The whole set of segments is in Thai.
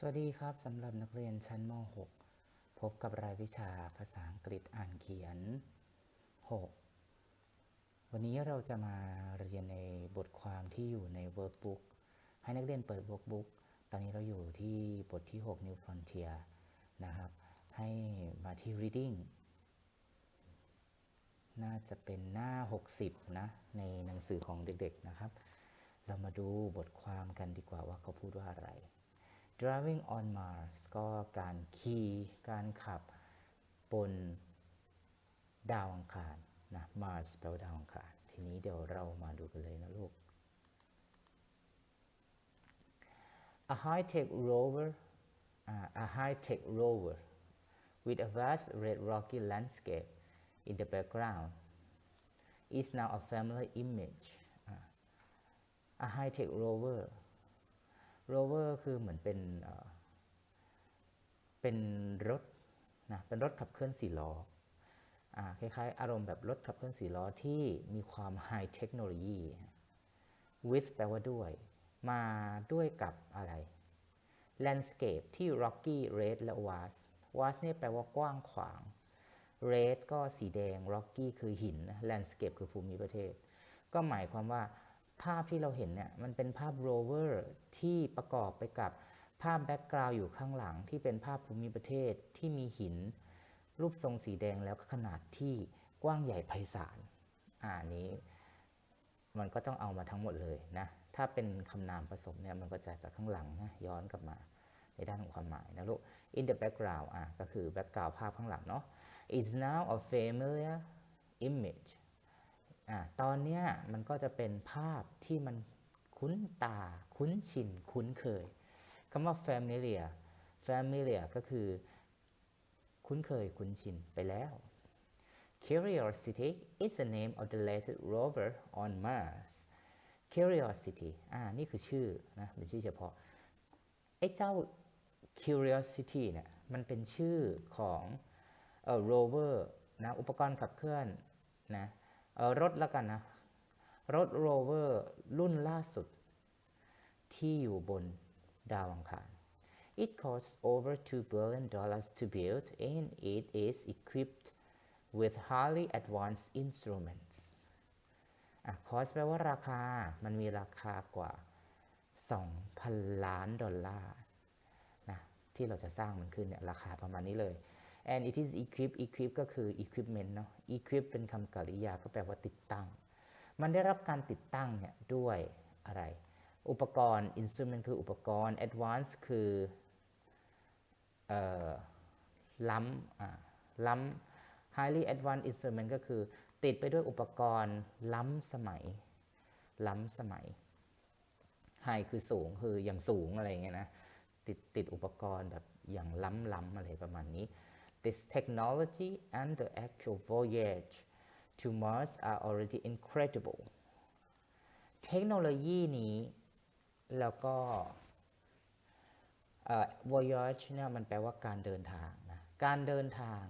สวัสดีครับสำหรับนักเรียนชั้นม .6 พบกับรายวิชาภาษาอังกฤษอ่านเขียน 6 วันนี้เราจะมาเรียนในบทความที่อยู่ใน workbook ให้นักเรียนเปิด workbook ตอนนี้เราอยู่ที่บทที่ 6 New Frontier นะครับ ให้มาที่ reading น่าจะเป็นหน้า 60 นะ ในหนังสือของเด็กๆนะครับ เรามาดูบทความกันดีกว่าว่าเขาพูดว่าอะไร driving on Mars ก็การขี่การขับบนดาวอังคารนะ Mars แปลว่าดาวอังคาร ทีนี้เดี๋ยวเรามาดูกันเลยนะลูก A high-tech rover uh, a high-tech rover with a vast red rocky landscape in the background is now a familiar image uh, a high-tech rover rover คือเหมือนเป็นเป็นรถนะเป็นรถขับเคลื่อนสี่ล้ออคล้ายๆ อารมณ์แบบรถขับเคลื่อนสี่ล้อที่มีความไฮเทคโนโลยี with แปลว่าด้วย มาด้วยกับอะไร landscape ที่ rocky red และ vast vast นี่แปลว่ากว้างขวาง red ก็สีแดง rocky คือหินนะ landscape คือภูมิประเทศ ก็หมายความว่า ภาพที่เราเห็นเนี่ยมันเป็นภาพ rover ที่ประกอบไปกับภาพแบ็กกราวด์อยู่ข้างหลัง ที่เป็นภาพภูมิประเทศที่มีหิน รูปทรงสีแดงแล้วก็ขนาดที่กว้างใหญ่ไพศาลอ่านี้ มันก็ต้องเอามาทั้งหมดเลยนะ ถ้าเป็นคำนามผสมเนี่ยมันก็จะจากข้างหลังนะย้อนกลับมาในด้านของความหมายนะลูก in the background อะก็คือ background ภาพข้างหลังเนาะ is now a familiar image อะตอนเนี้ยมันก็จะเป็นภาพที่มันคุ้นตา คุ้นชิน คุ้นเคยคำว่า familiar familiar ก็คือ คุ้นเคย คุ้นชินไปแล้ว Curiosity is the name of the latest rover on Mars Curiosity อ่า นี่คือชื่อนะ เป็นชื่อเฉพาะ ไอ้เจ้า Curiosity เนี่ย มันเป็นชื่อของเอ่อ rover นะ อุปกรณ์ขับเคลื่อนนะ รถแล้วกันนะ รถ rover รุ่นล่าสุด ที่อยู่บนดาวอังคาร It costs over 2 billion dollars to build and it is equipped with highly advanced instruments อะ cost แปลว่าราคา มันมีราคากว่า 2,000 ล้านดอลลาร์นะที่เราจะสร้างมันขึ้นเนี่ยราคาประมาณนี้เลย and it is equipped equip ก็คือ equipment เนาะ equip เป็นคำกริยาก็แปลว่าติดตั้ง มันได้รับการติดตั้งเนี่ยด้วยอะไร อุปกรณ์ instrument คืออุปกรณ์ advanced คือออล้ำล้ำ highly advanced instrument ก็คือติดไปด้วยอุปกรณ์ล้ำสมัย ล้ำสมัย high คือสูงคืออย่างสูงอะไรอย่างเงี้ยนะติดติดอุปกรณ์แบบอย่างล้ำล้ำอะไรประมาณนี้ This technology and the actual voyage to Mars are already incredible เทคโนโลยีนี้ แล้วก็ voyage เนี่ยมันแปลว่าการเดินทางนะ การเดินทาง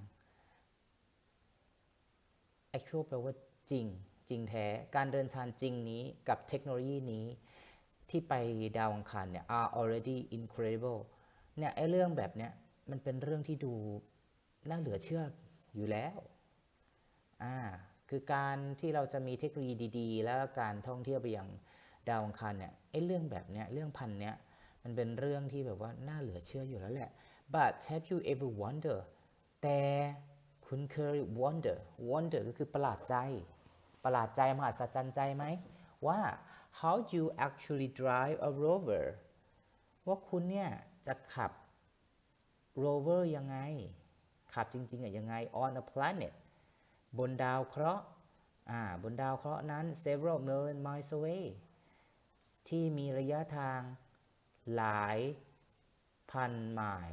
actual แปลว่าจริง จริงแท้ การเดินทางจริงนี้กับเทคโนโลยีนี้ ที่ไปดาวอังคารเนี่ย are already incredible เนี่ยไอ้เรื่องแบบเนี้ยมันเป็นเรื่องที่ดู น่าเหลือเชื่ออยู่แล้วอ่าคือการที่เราจะมีเทคโนโลยีดีๆ แล้วการท่องเที่ยวไปยังดาวอังคารเนี่ยไอ้เรื่องแบบเนี้ยเรื่องพันเนี้ยมันเป็นเรื่องที่แบบว่าน่าเหลือเชื่ออยู่แล้วแหละ but have you ever wonder แต่คุณเคย wonder wonder ก็คือประหลาดใจ ประหลาดใจมหัศจรรย์ใจไหมว่า how do you actually drive a rover ว่าคุณเนี่ยจะขับ rover ยังไง ขับจริงๆอะยังไง on a planet บนดาวเคราะห์อ่าบนดาวเคราะห์นั้น several million miles away ที่มีระยะทางหลายพันไมล์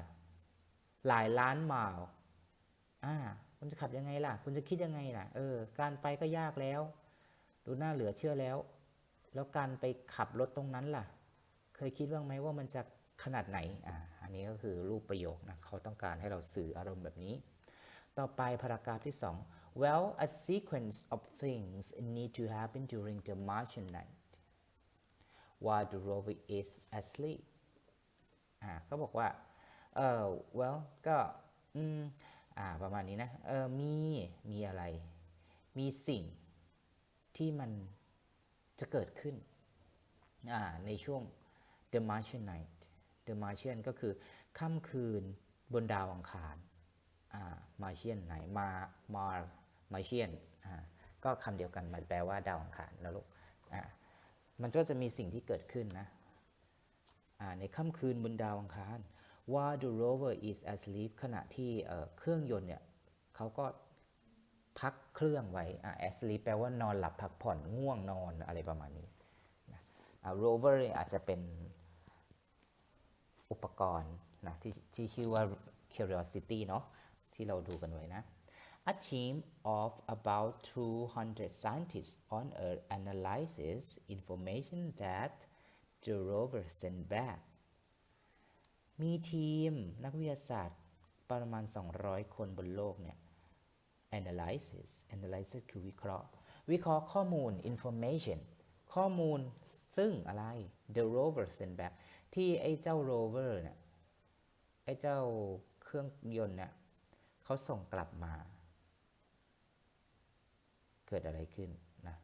หลายล้านไมล์อ่าคุณจะขับยังไงล่ะ คุณจะคิดยังไงล่ะ เออ การไปก็ยากแล้ว ดูน่าเหลือเชื่อแล้ว แล้วการไปขับรถตรงนั้นล่ะ เคยคิดบ้างไหมว่ามันจะ ขนาดไหนอ่าอันนี้ก็คือรูปประโยคนะเขาต้องการให้เราสื่ออารมณ์แบบนี้ ต่อไปพารากราฟที่ 2 well a sequence of things need to happen during the Martian night while the rover is asleep อ่าเขาบอกว่าเออ well ก็อืมอ่าประมาณนี้นะเออมี มีอะไร มีสิ่งที่มันจะเกิดขึ้นอ่าในช่วง the Martian night the Martian ก็คือค่ำคืนบนดาวอังคารอ่า Martian ไหนมามา Martian อ่าก็คำเดียวกันมันแปลว่าดาวอังคารแล้วลูกมันก็จะมีสิ่งที่เกิดขึ้นนะในค่ำคืนบนดาวอังคาร while the rover is asleep ขณะที่เครื่องยนต์เนี่ยเขาก็พักเครื่องไว้อ่า asleep แปลว่านอนหลับพักผ่อนง่วงนอนอะไรประมาณนี้นะ rover เนี่ยอาจจะเป็น อุปกรณ์นะที่ที่ชื่อว่า curiosity เนาะที่เราดูกันไว้นะ A team of about 200 scientists on Earth analyzes information that the rover sent back มีทีมนักวิทยาศาสตร์ประมาณ 200 คนบนโลกเนี่ย analysis analysis คือวิเคราะห์ วิเคราะห์ข้อมูล information ข้อมูลซึ่งอะไร the rover sent back ที่ไอ้เจ้า rover เนี่ยไอ้เจ้าเครื่องยนต์เนี่ยเขาส่งกลับมา เกิดอะไรขึ้นนะ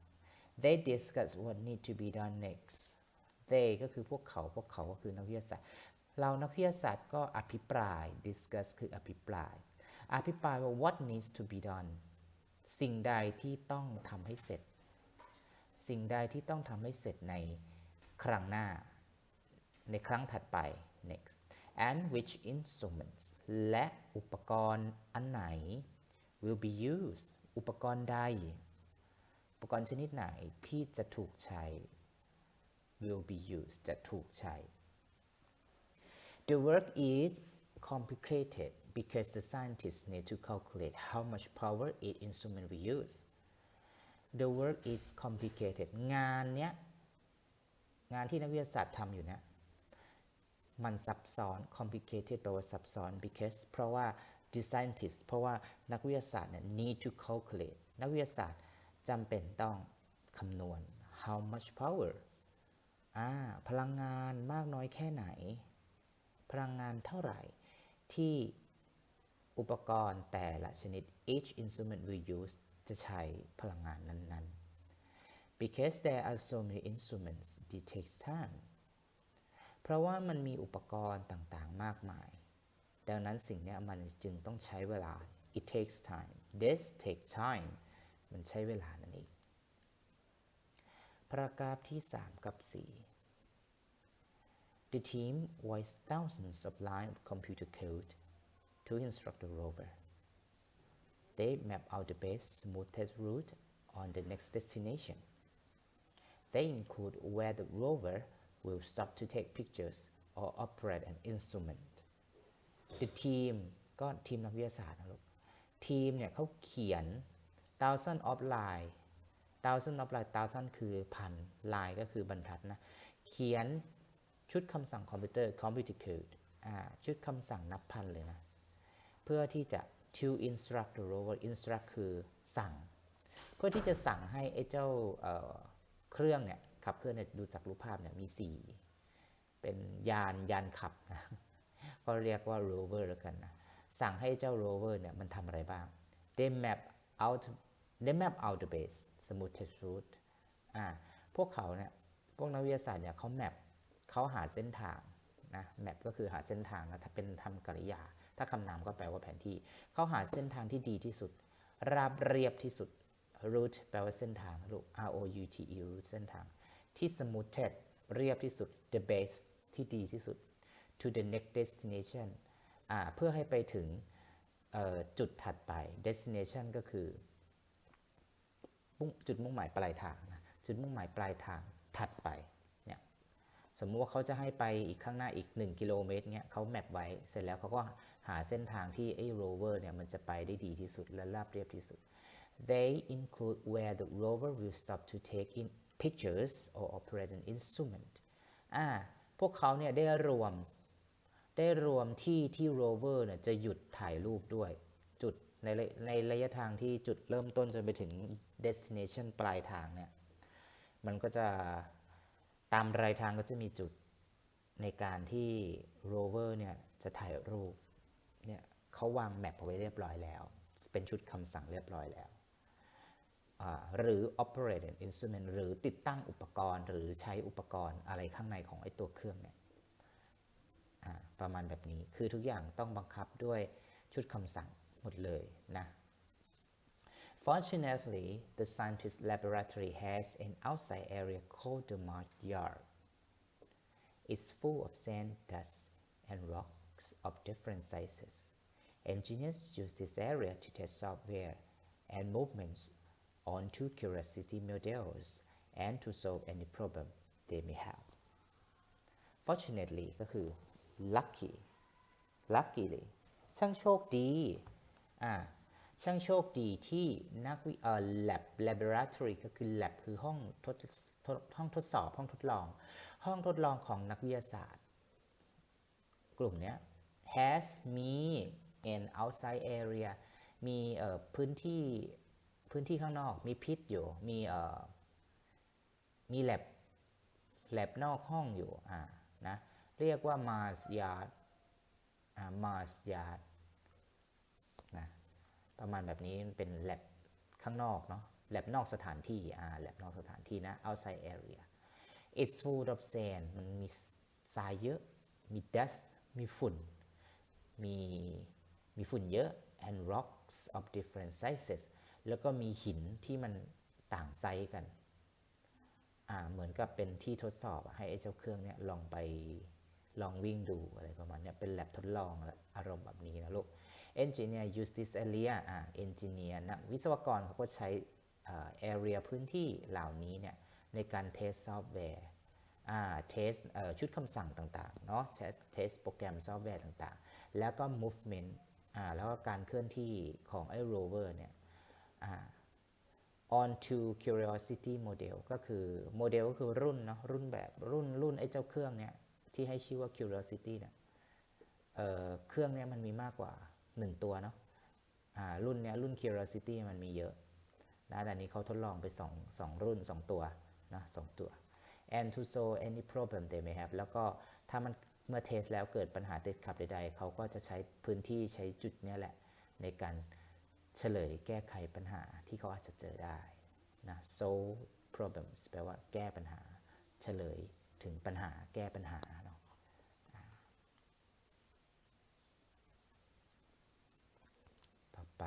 they discuss what need to be done next they ก็คือพวกเขาพวกเขาก็คือนักวิทยาศาสตร์ เรานักวิทยาศาสตร์ก็อภิปราย discuss คืออภิปราย อภิปรายว่า what needs to be done สิ่งใดที่ต้องทำให้เสร็จ สิ่งใดที่ต้องทำให้เสร็จในครั้งหน้า ในครั้งถัดไป next and which instruments และอุปกรณ์อันไหน will be used อุปกรณ์ใด อุปกรณ์ชนิดไหนที่จะถูกใช้ will be used จะถูกใช้ The work is complicated because the scientists need to calculate how much power each instrument will use. The work is complicated งานเนี้ย งานที่นักวิทยาศาสตร์ทำอยู่เนะ มันซับซ้อน complicated แปลว่าซับซ้อน because เพราะว่า the scientist เพราะว่านักวิทยาศาสตร์เนี่ย need to calculate นักวิทยาศาสตร์จำเป็นต้องคำนวณ how much power อ่าพลังงานมากน้อยแค่ไหน พลังงานเท่าไหร่ที่อุปกรณ์แต่ละชนิด each instrument we use จะใช้พลังงานนั้นๆ because there are so many instruments it takes time ราะว่ามันมีอุปกรณ์ต่างๆ มากมาย ดังนั้นสิ่งนี้มันจึงต้องใช้เวลา it takes time this take time มันใช้เวลานั่นเองพารากราฟที่ 3 กับ 4 The team writes thousands of lines of computer code to instruct the rover. They map out the best, smoothest route on the next destination. They include where the rover will stop to take pictures or operate an instrument. The team ก็ทีมนักวิทยาศาสตร์นะลูก ทีมเนี่ยเขาเขียน thousand of line thousand of line thousand คือพัน line ก็คือบรรทัดนะ เขียนชุดคำสั่งคอมพิวเตอร์ computer code อ่าชุดคำสั่งนับพันเลยนะ เพื่อที่จะ to instruct the rover instruct คือสั่ง เพื่อที่จะสั่งให้ไอ้เจ้าเเครื่องเนี่ย ขับเคลื่อนเนี่ยดูจากรูปภาพเนี่ยมี 4 เป็นยานยานขับนะก็เรียกว่า rover แล้วกันนะสั่งให้เจ้า rover เนี่ยมันทำอะไรบ้าง they map out they map out the base smoothest route อ่าพวกเขาเนี่ยพวกนักวิทยาศาสตร์เนี่ยเขาแมปเขาหาเส้นทางนะแมปก็คือหาเส้นทางนะถ้าเป็นทำกริยา ถ้าคำนามก็แปลว่าแผนที่ เขาหาเส้นทางที่ดีที่สุด ราบเรียบที่สุด route แปลว่าเส้นทางลูก R O U T E route เส้นทาง ที่ smoothest เรียบที่สุด the best ที่ดีที่สุด to the next destination เพื่อให้ไปถึงจุดถัดไป destination ก็คือ จุดมุ่งหมายปลายทางนะจุดมุ่งหมายปลายทางถัดไปเนี่ยสมมุติว่าเขาจะให้ไปอีกข้างหน้าอีก 1 กิโลเมตรเนี่ยเขาแมปไว้เสร็จแล้วเขาก็หาเส้นทางที่ไอ้ rover เนี่ยมันจะไปได้ดีที่สุดและราบเรียบที่สุด they include where the rover will stop to take in pictures or operate an instrument อ่าพวกเขาเนี่ยได้รวมได้รวมที่ที่โรเวอร์เนี่ยจะหยุดถ่ายรูปด้วย จุดในในระยะทางที่จุดเริ่มต้นจนไปถึง destination ปลายทางเนี่ยมันก็จะตามรายทางก็จะมีจุดในการที่โรเวอร์เนี่ยจะถ่ายรูปเนี่ยเขาวางแมปเอาไว้เรียบร้อยแล้ว เป็นชุดคำสั่งเรียบร้อยแล้ว หรือ operate an instrument หรือติดตั้งอุปกรณ์ หรือใช้อุปกรณ์อะไรข้างในของไอ้ตัวเครื่องเนี่ยประมาณแบบนี้คือทุกอย่างต้องบังคับด้วยชุดคำสั่งหมดเลยนะ Fortunately, the scientist laboratory has an outside area called the mud yard. It's full of sand, dust, and rocks of different sizes. Engineers use this area to test software and movements onto Curiosity models and to solve any problem they may have. Fortunately ก็คือ lucky luckily ช่างโชคดีอ่าช่างโชคดีที่นักวิเอ่อ lab laboratory ก็คือ lab คือห้องทดห้องทดสอบ ห้องทดลอง ห้องทดลองของนักวิทยาศาสตร์ กลุ่มเนี้ย has มี an outside area มีเอ่อพื้นที่ พื้นที่ข้างนอกมีพิษอยู่ มีเอ่อมี lab lab นอกห้องอยู่อ่านะเรียกว่า Mars Yard อ่า Mars Yard นะประมาณแบบนี้เป็น lab ข้างนอกเนาะ lab นอกสถานที่อ่า lab นอกสถานที่นะ outside area it's full of sand มันมีทรายเยอะ มี dust มีฝุ่น มีมีฝุ่นเยอะ and rocks of different sizes แล้วก็มีหินที่มันต่างไซส์กันอ่าเหมือนกับเป็นที่ทดสอบให้ไอ้เจ้าเครื่องเนี้ยลองไปลองวิ่งดูอะไรประมาณเนี้ยเป็นแลบทดลองอารมณ์แบบนี้นะลูก engineer use this area อ่า engineer นะวิศวกรเขาก็ใช้ area พื้นที่เหล่านี้เนี่ยในการ test software อ่า test เอ่อชุดคำสั่งต่างๆเนาะ test โปรแกรมซอฟต์แวร์ต่างๆ แล้วก็ movement อ่าแล้วก็การเคลื่อนที่ของไอ้ rover เนี่ย อ่า onto curiosity model ก็คือโมเดลก็คือรุ่นเนาะรุ่นแบบรุ่นรุ่นไอ้เจ้าเครื่องเนี่ยที่ให้ชื่อว่า curiosity เนี่ยเออเครื่องเนี่ยมันมีมากกว่า 1 ตัวเนาะอ่ารุ่นเนี้ยรุ่น curiosity มันมีเยอะนะแต่นี้เขาทดลองไป2 2รุ่น 2 ตัวนะสองตัว and to solve any problem they may have แล้วก็ถ้ามันเมื่อเทสแล้วเกิดปัญหาติดขัดใดๆ เขาก็จะใช้พื้นที่ใช้จุดเนี้ยแหละในการ เฉลยแก้ไขปัญหาที่เขาอาจจะเจอได้นะ solve problems แปลว่าแก้ปัญหา เฉลยถึงปัญหาแก้ปัญหาเนาะต่อไป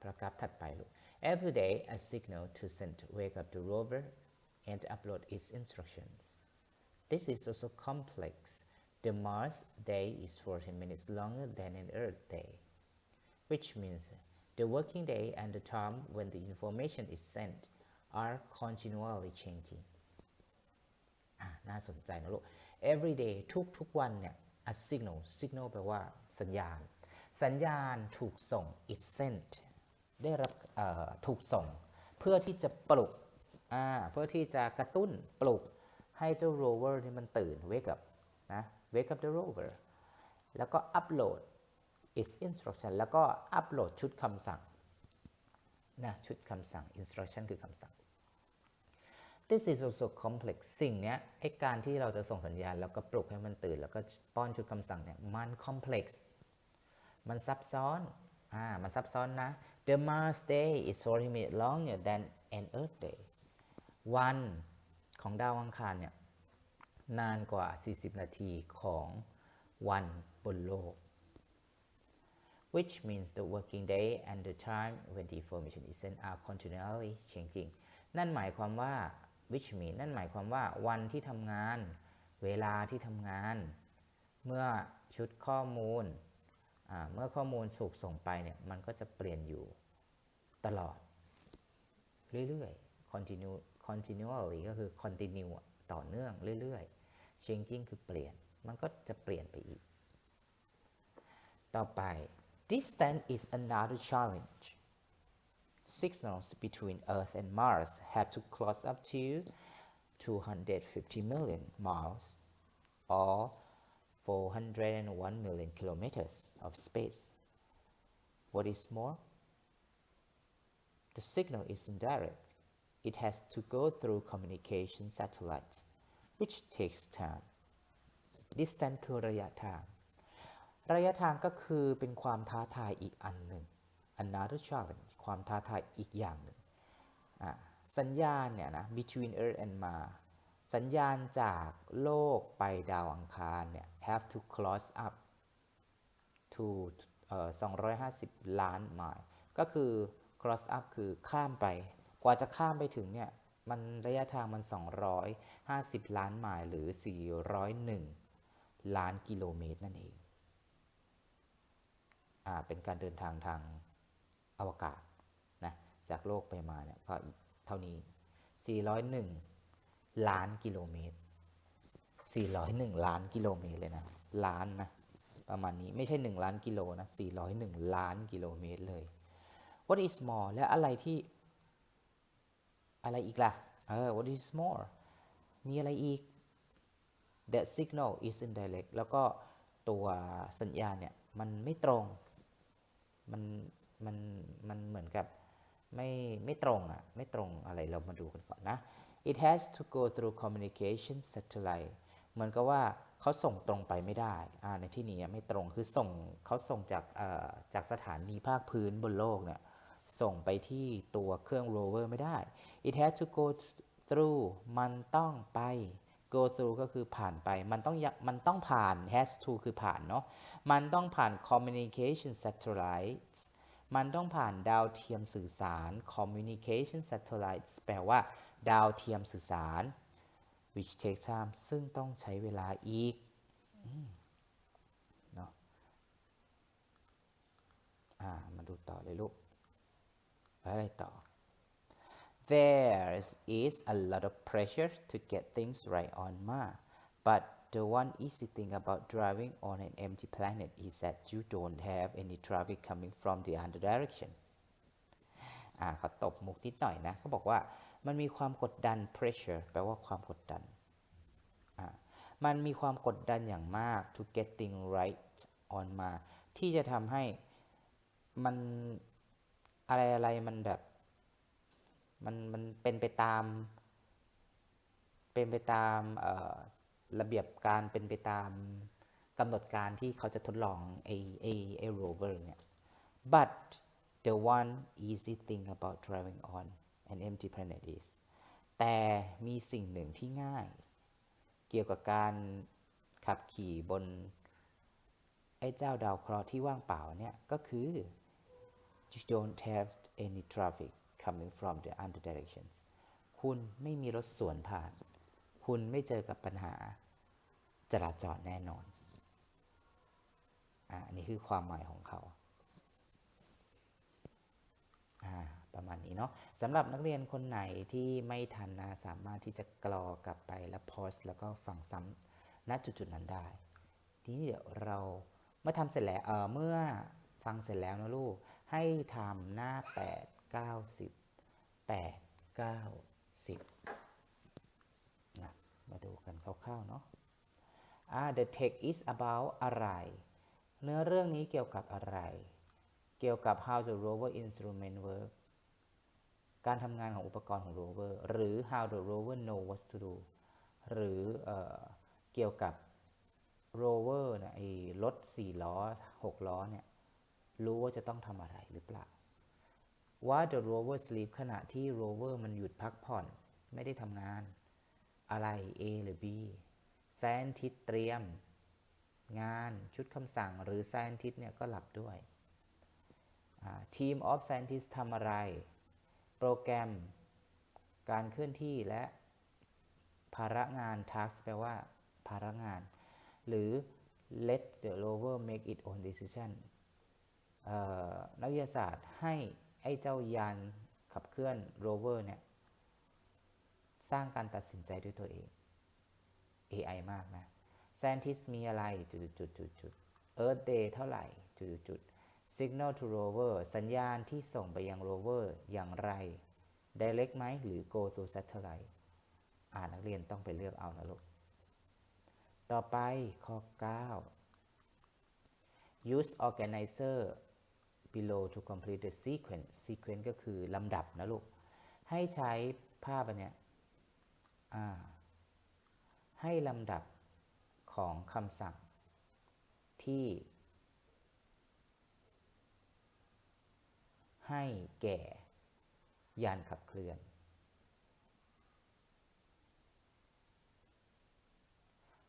พระกราฟถัดไปลูก Every day a signal to send wake up the rover and upload its instructions This is also complex The Mars day is 40 minutes longer than an Earth day which means the working day and the time when the information is sent are continually changing น่าสนใจนะลูก every day ทุกทุกวันเนี่ย a signal signal แปลว่าสัญญาณ สัญญาณถูกส่ง it sent ได้รับถูกส่ง เพื่อที่จะปลุก เพื่อที่จะกระตุ้นปลุกให้เจ้า rover นี่มันตื่น wake up นะ wake up the rover แล้วก็อัปโหลด its instruction แล้วก็อัปโหลดชุดคำสั่งนะชุดคำสั่ง instruction คือคำสั่ง this is also complex สิ่งเนี้ยไอการที่เราจะส่งสัญญาณ แล้วก็ปลุกให้มันตื่น แล้วก็ป้อนชุดคำสั่งเนี่ยมัน complex มันซับซ้อน อ่า มันซับซ้อนนะ the Mars day is 40 minutes longer than an Earth day วันของดาวอังคารเนี่ยนานกว่า 40 นาทีของวันบนโลก which means the working day and the time when the information is sent are continually changing นั่นหมายความว่า which mean นั่นหมายความว่าวันที่ทำงาน เวลาที่ทำงาน เมื่อชุดข้อมูล เมื่อข้อมูลถูกส่งไปเนี่ย มันก็จะเปลี่ยนอยู่ตลอด เรื่อยๆ continue continually ก็คือ continue ต่อเนื่องเรื่อยๆ changing คือเปลี่ยน มันก็จะเปลี่ยนไปอีก ต่อไป Distance is another challenge. Signals between Earth and Mars have to cross up to 250 million miles or 401 million kilometers of space. What is more, the signal is indirect. It has to go through communication satellites, which takes time. distance คือระยะทาง ระยะทางก็คือเป็นความท้าทายอีกอันหนึ่ง another challenge ความท้าทายอีกอย่างหนึ่ง สัญญาณเนี่ยนะ between Earth and Mars สัญญาณจากโลกไปดาวอังคารเนี่ย have to cross up to เอ่อ250 ล้านไมล์ก็คือ cross up คือข้ามไป กว่าจะข้ามไปถึงเนี่ย มันระยะทางมัน 250 ล้านไมล์หรือ 401 ล้านกิโลเมตรนั่นเอง เป็นการเดินทางทางอวกาศนะจากโลกไปมาเนี่ยก็เท่านี้ 401 ล้านกิโลเมตร 401 ล้านกิโลเมตรเลยนะ ล้านนะประมาณนี้ไม่ใช่ 1 ล้านกิโลนะ 401 ล้านกิโลเมตรเลย What is more และอะไรที่อะไรอีกล่ะเออ what is more มีอะไรอีก the signal is indirect แล้วก็ตัวสัญญาณเนี่ย มันไม่ตรง มันมันมันเหมือนกับไม่ไม่ตรงอะไม่ตรงอะไรเรามาดูกันก่อนนะ it has to go through communication satellite เหมือนกับว่าเขาส่งตรงไปไม่ได้ในที่นี้ไม่ตรงคือส่งเขาส่งจากจากสถานีภาคพื้นบนโลกเนี่ยส่งไปที่ตัวเครื่อง rover ไม่ได้ it has to go through มันต้องไป go through ก็คือผ่านไป มันต้องมันต้องผ่าน has to คือผ่านเนาะ มันต้องผ่าน communication satellites มันต้องผ่านดาวเทียมสื่อสาร communication satellites แปลว่า ดาวเทียมสื่อสาร which takes time ซึ่งต้องใช้เวลาอีกเนาะอ่า มาดูต่อเลยลูกไปอะไรต่อ There is a lot of pressure to get things right on Mars, but the one easy thing about driving on an empty planet is that you don't have any traffic coming from the other direction. อ่าเขาตบมุกนิดหน่อยนะเขาบอกว่ามันมีความกดดัน pressure แปลว่าความกดดัน อ่า มันมีความกดดันอย่างมาก to get things right on Mars ที่จะทำให้มันอะไรอะไรมันแบบ มันมันเป็นไปตาม เป็นไปตามเระเบียบการเป็นไปตามกำหนดการที่เขาจะทดลองไอไอไอโรเวอร์เนี่ย but the one easy thing about driving on an empty planet is แต่มีสิ่งหนึ่งที่ง่าย เกี่ยวกับการขับขี่บน ไอ้เจ้าดาวเคราะห์ที่ว่างเปล่าเนี่ย ก็คือ you don't have any traffic coming from the other directions คุณไม่มีรถสวนผ่าน คุณไม่เจอกับปัญหาจราจรแน่นอน อ่านี่คือความหมายของเขาอ่าประมาณนี้เนาะสำหรับนักเรียนคนไหนที่ไม่ทันนะสามารถที่จะกรอกลับไปแล้วพสแล้วก็ฟังซ้ำณจุดๆนั้นได้ ทีนี้เดี๋ยวเราเมื่อทำเสร็จแล้วเออเมื่อฟังเสร็จแล้วนะลูก ให้ทำหน้า 8 90 8 90นะมาดูกันคร่าวๆเนาะอ่า the text is about อะไร เนื้อเรื่องนี้เกี่ยวกับอะไร เกี่ยวกับ how the rover instrument work การทำงานของอุปกรณ์ของ rover หรือ how the rover know what to do หรือเออเกี่ยวกับ rover นะไอ้รถ4ล้อ 6 ล้อเนี่ยรู้ว่าจะต้องทำอะไรหรือเปล่า ว่า the rover sleep ขณะที่ rover มันหยุดพักผ่อน ไม่ได้ทำงาน อะไร A หรือ B scientist เตรียม งานชุดคำสั่งหรือ scientist เนี่ยก็หลับด้วย team of scientists ทำอะไร โปรแกรม การเคลื่อนที่และ ภาระงาน task แปลว่า ภาระงาน หรือ let the rover make its own decision นักวิทยาศาสตร์ให้ อ้เจ้ายานขับเคลื่อนโรเวอร์เนี่ย สร้างการตัดสินใจด้วยตัวเอง AI มากนะ Scientist มีอะไรจุดจุดจุดจุด Earth Day เท่าไหร่จุดจุด Signal to rover สัญญาณที่ส่งไปยังโรเวอร์อย่างไร Direct ไหมหรือ Go to satellite อ่านนักเรียนต้องไปเลือกเอานะลูก ต่อไปข้อ 9 use organizer below to complete the sequence sequence ก็คือลำดับนะลูก ให้ใช้ภาพอันเนี้ยให้ลำดับขของคำสั่งที่ ให้แก่ยานขับเคลื่อน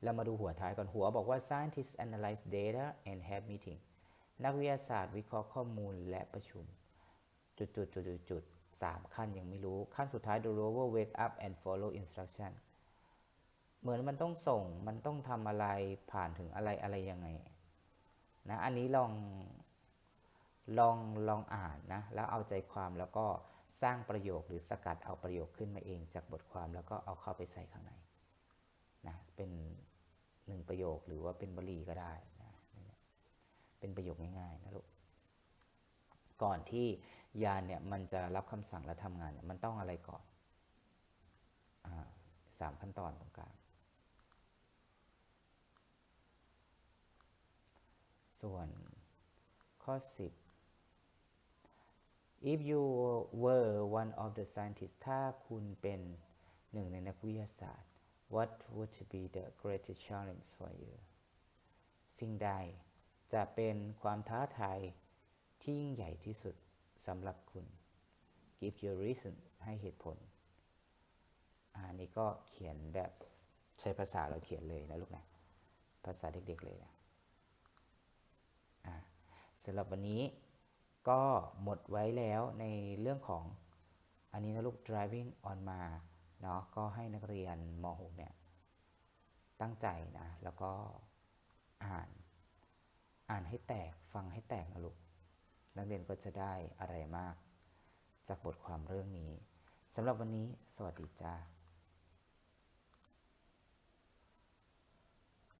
เรามาดูหัวท้ายก่อนหัวบอกว่า scientists analyze data and have meeting นักวิทยาศาสตร์วิเคราะห์ข้อมูลและประชุม จุดจุดจุดจุดจุดสามขั้นยังไม่รู้ ขั้นสุดท้าย the rover wake up and follow instruction เหมือนมันต้องส่งมันต้องทำอะไรผ่านถึงอะไรอะไรยังไงนะอันนี้ลองลองลองอ่านนะแล้วเอาใจความแล้วก็สร้างประโยคหรือสกัดเอาประโยคขึ้นมาเองจากบทความแล้วก็เอาเข้าไปใส่ข้างในนะเป็นหนึ่งประโยคหรือว่าเป็นบลีก็ได้ เป็นประโยคง่ายๆนะลูกก่อนที่ยานเนี่ยมันจะรับคำสั่งและทำงานเนี่ยมันต้องอะไรก่อนอสามขั้นตอนตรงกลางส่วนข้อ 10 if you were one of the scientists ถ้าคุณเป็นหนึ่งในนักวิทยาศาสตร์ what would be the greatest challenge for you สิ่งใด จะเป็นความท้าทายที่ยิ่งใหญ่ที่สุดสำหรับคุณ give your reason ให้เหตุผล อันนี้ก็เขียนแบบใช้ภาษาเราเขียนเลยนะลูกนะ ภาษาเด็กๆเลยนะสำหรับวันนี้ก็หมดไว้แล้วในเรื่องของอันนี้นะลูก driving on มาเนาะก็ให้นักเรียนม .6 เนี่ยตั้งใจนะ แล้วก็อ่าน อ่านให้แตกฟังให้แตกนะลูกนักเรียนก็จะได้อะไรมาก จากบทความเรื่องนี้สำหรับวันนี้สวัสดีจ้า